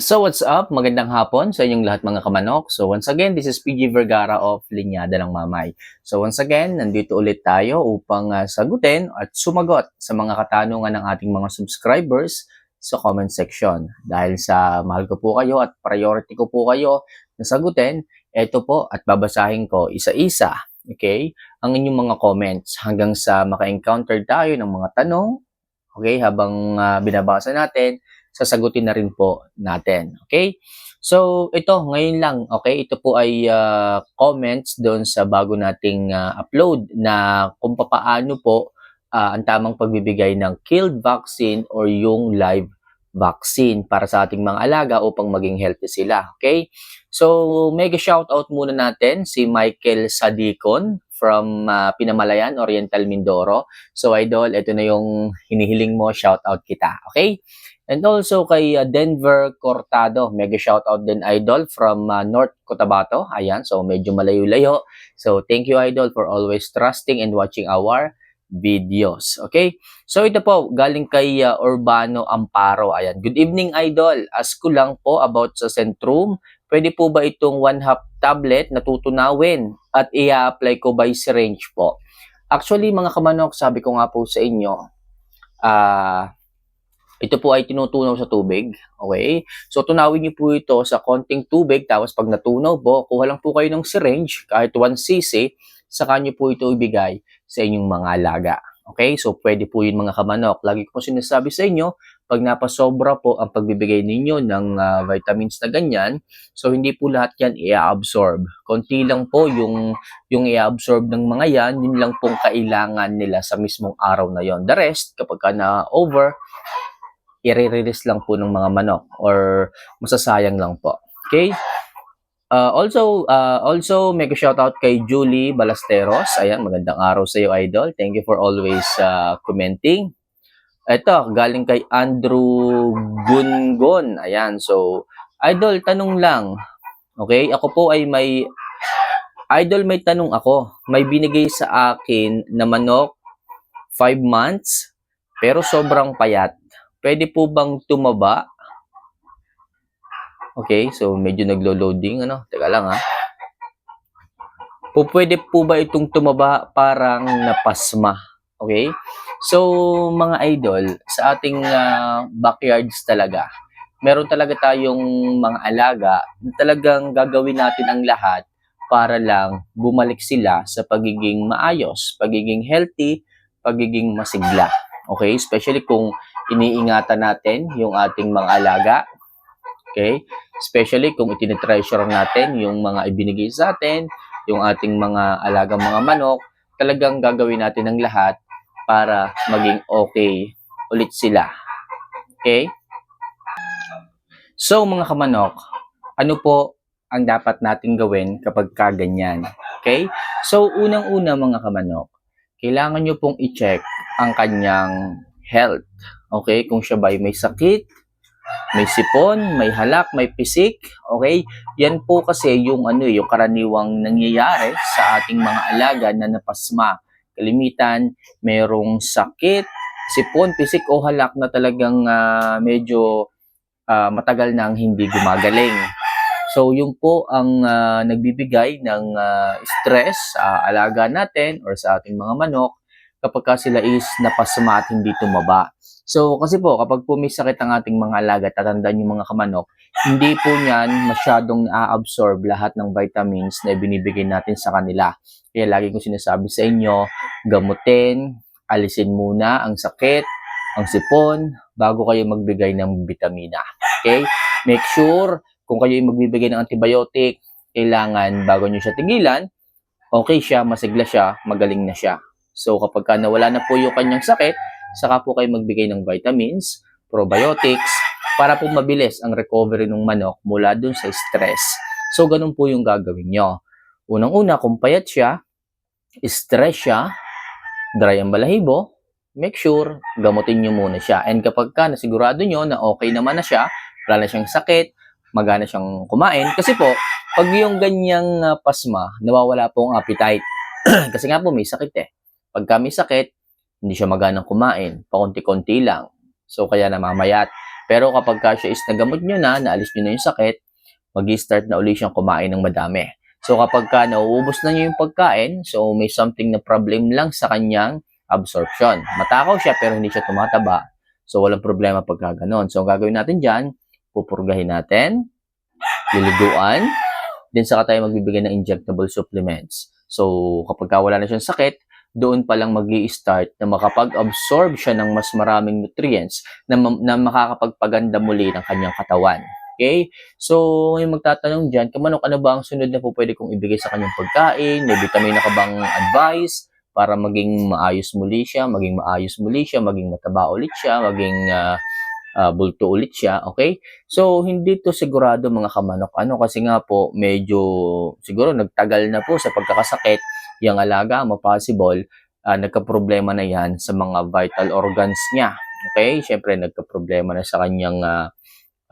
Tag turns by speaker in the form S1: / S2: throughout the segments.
S1: So what's up? Magandang hapon sa inyong lahat mga kamanok. So once again, this is PG Vergara of Linyada ng Mamay. So once again, nandito ulit tayo upang uh, sagutin at sumagot sa mga katanungan ng ating mga subscribers sa comment section. Dahil sa mahal ko po kayo at priority ko po kayo na sagutin, eto po at babasahin ko isa-isa. Okay? Ang inyong mga comments hanggang sa maka-encounter tayo ng mga tanong. Okay? Habang uh, binabasa natin, sasagutin na rin po natin. Okay? So, ito, ngayon lang, okay? Ito po ay uh, comments doon sa bago nating uh, upload na kung papaano po uh, ang tamang pagbibigay ng killed vaccine or yung live vaccine para sa ating mga alaga upang maging healthy sila. Okay? So, mega shout out muna natin si Michael Sadicon from uh, Pinamalayan, Oriental Mindoro. So, idol, ito na yung hinihiling mo, shout out kita. Okay? And also kay uh, Denver Cortado, mega shout out din idol from uh, North Cotabato. Ayan, so medyo malayo-layo. So thank you idol for always trusting and watching our videos. Okay? So ito po, galing kay uh, Urbano Amparo. Ayan, good evening idol. Ask ko lang po about sa Centrum. Pwede po ba itong one half tablet na tutunawin at i-apply ko by syringe po? Actually mga kamanok, sabi ko nga po sa inyo, ah... Uh, ito po ay tinutunaw sa tubig. Okay? So, tunawin niyo po ito sa konting tubig. Tapos, pag natunaw po, kuha lang po kayo ng syringe, kahit 1 cc, saka niyo po ito ibigay sa inyong mga alaga. Okay? So, pwede po yun mga kamanok. Lagi ko po sinasabi sa inyo, pag napasobra po ang pagbibigay ninyo ng uh, vitamins na ganyan, so hindi po lahat yan i-absorb. Konti lang po yung, yung i-absorb ng mga yan, yun lang pong kailangan nila sa mismong araw na yon. The rest, kapag ka na-over, i-release lang po ng mga manok or masasayang lang po. Okay? Uh, also, uh, also make a shout out kay Julie Balasteros. Ayan, magandang araw sa iyo, idol. Thank you for always uh, commenting. Ito, galing kay Andrew Gungon. Ayan, so, idol, tanong lang. Okay, ako po ay may, idol, may tanong ako. May binigay sa akin na manok, 5 months, pero sobrang payat pwede po bang tumaba? Okay, so medyo naglo-loading, ano? Teka lang, ha? Po, pwede po ba itong tumaba parang napasma? Okay? So, mga idol, sa ating uh, backyards talaga, meron talaga tayong mga alaga talagang gagawin natin ang lahat para lang bumalik sila sa pagiging maayos, pagiging healthy, pagiging masigla. Okay? Especially kung iniingatan natin yung ating mga alaga. Okay? Especially kung itinitreasure natin yung mga ibinigay sa atin, yung ating mga alagang mga manok, talagang gagawin natin ang lahat para maging okay ulit sila. Okay? So, mga kamanok, ano po ang dapat natin gawin kapag kaganyan? Okay? So, unang-una mga kamanok, kailangan nyo pong i-check ang kanyang health. Okay, kung siya ba ay may sakit, may sipon, may halak, may pisik, okay? Yan po kasi yung ano, yung karaniwang nangyayari sa ating mga alaga na napasma. Kalimitan, merong sakit, sipon, pisik o halak na talagang uh, medyo uh, matagal nang hindi gumagaling. So, yung po ang uh, nagbibigay ng uh, stress sa alaga natin or sa ating mga manok kapag ka sila is napasama at hindi tumaba. So, kasi po, kapag po may sakit ang ating mga alaga, tatandaan yung mga kamanok, hindi po niyan masyadong na-absorb lahat ng vitamins na binibigay natin sa kanila. Kaya lagi kong sinasabi sa inyo, gamutin, alisin muna ang sakit, ang sipon, bago kayo magbigay ng vitamina. Okay? Make sure, kung kayo ay magbibigay ng antibiotic, kailangan bago nyo siya tigilan, okay siya, masigla siya, magaling na siya. So kapag ka nawala na po yung kanyang sakit, saka po kayo magbigay ng vitamins, probiotics, para po mabilis ang recovery ng manok mula dun sa stress. So, ganun po yung gagawin nyo. Unang-una, kung payat siya, stress siya, dry ang balahibo, make sure gamutin nyo muna siya. And kapag ka nasigurado nyo na okay naman na siya, wala na siyang sakit, magana siyang kumain. Kasi po, pag yung ganyang uh, pasma, nawawala po ang appetite. Kasi nga po may sakit eh. Pagka may sakit, hindi siya maganang kumain, pakunti-kunti lang. So, kaya namamayat. Pero kapag ka siya is nagamot nyo na, naalis nyo na yung sakit, mag start na uli siyang kumain ng madami. So kapag ka nauubos na niyo yung pagkain, so may something na problem lang sa kanyang absorption. Matakaw siya pero hindi siya tumataba. So walang problema pagka ganun. So ang gagawin natin dyan, pupurgahin natin, liliguan, then saka tayo magbibigay ng injectable supplements. So kapag ka wala na siyang sakit, doon pa lang mag start na makapag-absorb siya ng mas maraming nutrients na, na makakapagpaganda muli ng kanyang katawan. Okay? So, yung magtatanong dyan, kamanok, ano ba ang sunod na po pwede kong ibigay sa kanyang pagkain? May vitamina ka bang advice para maging maayos muli siya, maging maayos muli siya, maging mataba ulit siya, maging ah, ah, bulto ulit siya, okay? So, hindi to sigurado mga kamanok. Ano kasi nga po, medyo siguro nagtagal na po sa pagkakasakit yung alaga mo, possible, ah, nagka-problema na yan sa mga vital organs niya. Okay? Siyempre, nagka-problema na sa kanyang ah,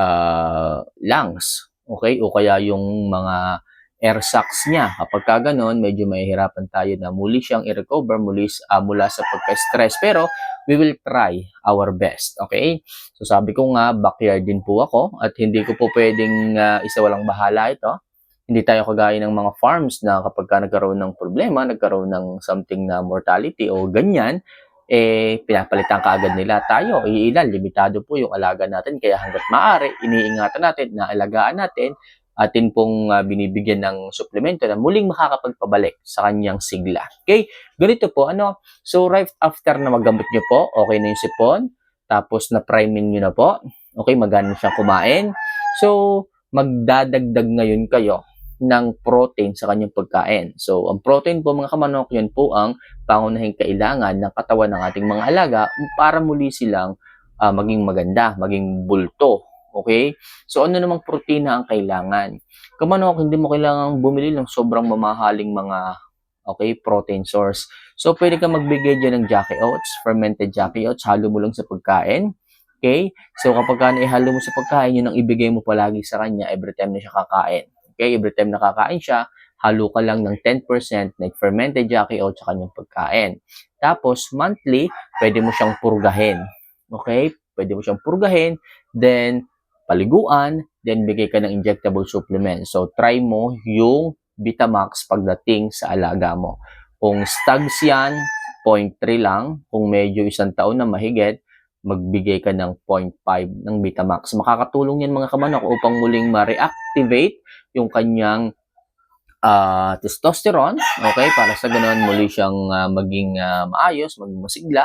S1: ah, lungs. Okay? O kaya yung mga air sacs niya. Kapag ka ganun, medyo mahihirapan tayo na muli siyang i-recover muli ah, mula sa pagka-stress. Pero, we will try our best. Okay? So, sabi ko nga, backyard din po ako at hindi ko po pwedeng ah, isa walang bahala ito. Hindi tayo kagaya ng mga farms na kapag ka nagkaroon ng problema, nagkaroon ng something na mortality o ganyan, eh, pinapalitan ka agad nila. Tayo, iilan, limitado po yung alaga natin. Kaya hanggat maaari, iniingatan natin na alagaan natin atin pong ah, binibigyan ng suplemento na muling makakapagpabalik sa kanyang sigla. Okay? Ganito po, ano? So, right after na magamot nyo po, okay na yung sipon, tapos na-priming nyo na po, okay, magana siyang kumain. So, magdadagdag ngayon kayo ng protein sa kanyang pagkain. So, ang protein po mga kamanok, yan po ang pangunahing kailangan ng katawan ng ating mga alaga para muli silang ah, maging maganda, maging bulto. Okay? So, ano namang protina ang kailangan? Kamanok, hindi mo kailangan bumili ng sobrang mamahaling mga okay, protein source. So, pwede ka magbigay dyan ng Jackie Oats, fermented Jackie Oats, halo mo lang sa pagkain. Okay? So, kapag ka naihalo mo sa pagkain, yun ang ibigay mo palagi sa kanya every time na siya kakain. Okay? Every time na kakain siya, halo ka lang ng 10% ng fermented Jackie Oats sa kanyang pagkain. Tapos, monthly, pwede mo siyang purgahin. Okay? Pwede mo siyang purgahin. Then, paliguan. Then, bigay ka ng injectable supplement. So, try mo yung Vitamax pagdating sa alaga mo. Kung stags yan, 0.3 lang. Kung medyo isang taon na mahigit, magbigay ka ng 0.5 ng Vitamax. Makakatulong yan mga kamanok upang muling ma-reactivate yung kanyang ah, testosterone, okay? Para sa ganun, muli siyang ah, maging ah, maayos, maging masigla,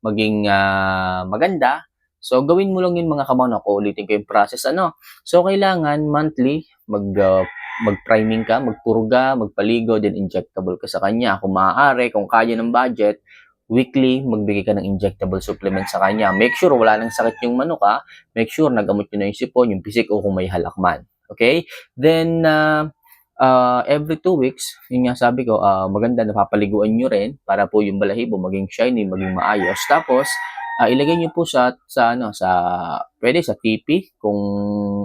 S1: maging ah, maganda. So, gawin mo lang yun mga kamanok. Ulitin ko yung process. Ano? So, kailangan monthly, mag, ah, mag-priming ka, magpurga, magpaligo, then injectable ka sa kanya. Kung maaari, kung kaya ng budget, weekly, magbigay ka ng injectable supplement sa kanya. Make sure wala nang sakit yung manok ha. Make sure nagamot nyo na yung sipon, yung pisik o kung may halakman. Okay? Then, uh, uh, every two weeks, yun nga sabi ko, uh, maganda napapaliguan nyo rin para po yung balahibo maging shiny, maging maayos. Tapos, uh, ilagay nyo po sa, sa, ano, sa, pwede sa TP, kung,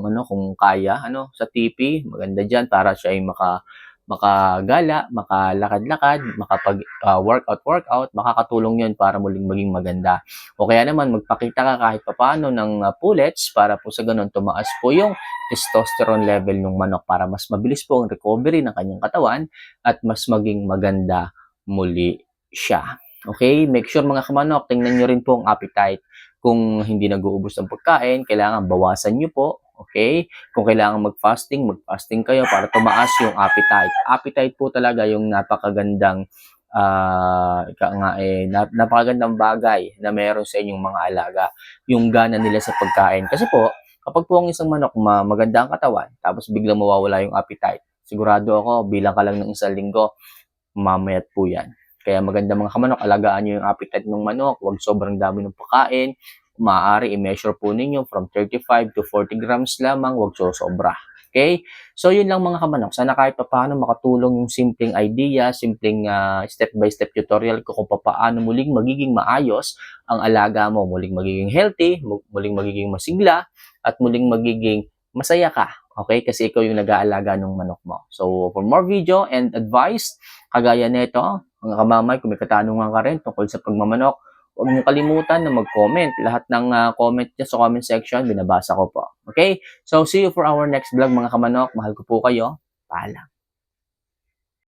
S1: ano, kung kaya, ano, sa TP, maganda dyan para siya ay maka, makagala, makalakad-lakad, makapag uh, workout workout, makakatulong 'yon para muling maging maganda. O kaya naman magpakita ka kahit papaano ng uh, pullets para po sa ganun tumaas po yung testosterone level ng manok para mas mabilis po ang recovery ng kanyang katawan at mas maging maganda muli siya. Okay? Make sure mga kamanok, tingnan nyo rin po ang appetite. Kung hindi nag-uubos ng pagkain, kailangan bawasan nyo po Okay? Kung kailangan mag-fasting, mag-fasting kayo para tumaas yung appetite. Appetite po talaga yung napakagandang uh, nga eh, napakagandang bagay na meron sa inyong mga alaga. Yung gana nila sa pagkain. Kasi po, kapag po ang isang manok ma maganda ang katawan, tapos biglang mawawala yung appetite, sigurado ako, bilang ka lang ng isang linggo, mamayat po yan. Kaya maganda mga kamanok, alagaan nyo yung appetite ng manok, huwag sobrang dami ng pagkain, maaari i-measure po ninyo from 35 to 40 grams lamang, wag so sobra. Okay? So, yun lang mga kamanok. Sana kahit paano makatulong yung simpleng idea, simpleng uh, step-by-step tutorial ko kung paano muling magiging maayos ang alaga mo. Muling magiging healthy, muling magiging masigla, at muling magiging masaya ka. Okay? Kasi ikaw yung nag-aalaga ng manok mo. So, for more video and advice, kagaya nito, mga kamamay, kung may katanungan ka rin tungkol sa pagmamanok, huwag niyo kalimutan na mag-comment. Lahat ng ah, comment niyo sa comment section, binabasa ko po. Okay? So, see you for our next vlog mga kamanok. Mahal ko po kayo. Paalam.